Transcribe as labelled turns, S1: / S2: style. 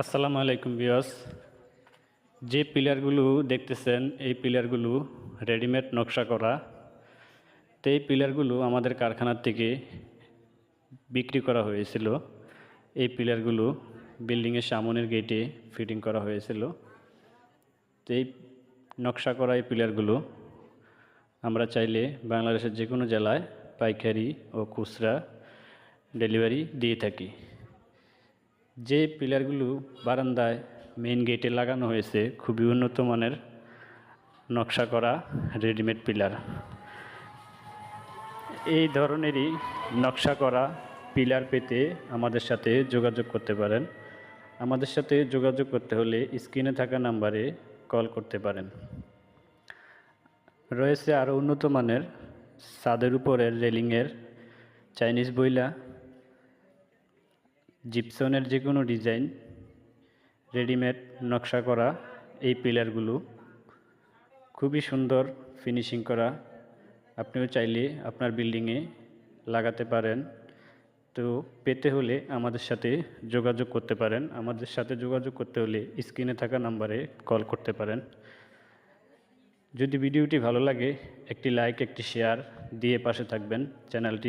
S1: আসসালামু আলাইকুম বিয়স যে পিলারগুলো দেখতেছেন, এই পিলারগুলো রেডিমেড নকশা করা। তো এই পিলারগুলো আমাদের কারখানার থেকে বিক্রি করা হয়েছিল। এই পিলারগুলো বিল্ডিংয়ের সামনের গেটে ফিটিং করা হয়েছিল। তো এই নকশা করা এই পিলারগুলো আমরা চাইলে বাংলাদেশের যে কোনো জেলায় পাইকারি ও খুচরা ডেলিভারি দিয়ে থাকি। যে পিলারগুলো বারান্দায় মেইন গেটে লাগানো হয়েছে, খুবই উন্নত মানের নকশা করা রেডিমেড পিলার। এই ধরনেরই নকশা করা পিলার পেতে আমাদের সাথে যোগাযোগ করতে পারেন। আমাদের সাথে যোগাযোগ করতে হলে স্ক্রিনে থাকা নাম্বারে কল করতে পারেন। রয়েছে আরও উন্নত মানের, ছাদের উপরের রেলিংয়ের চাইনিজ বইলা জিপসনের যে কোনো ডিজাইন, রেডিমেড, নকশা করা এই পিলারগুলো। খুবই সুন্দর ফিনিশিং করা। আপনিও চাইলে আপনার বিল্ডিংয়ে লাগাতে পারেন। তো পেতে হলে আমাদের সাথে যোগাযোগ করতে পারেন। আমাদের সাথে যোগাযোগ করতে হলে স্ক্রিনে থাকা নাম্বারে কল করতে পারেন। যদি ভিডিওটি ভালো লাগে, একটি লাইক, একটি শেয়ার দিয়ে পাশে থাকবেন। চ্যানেলটি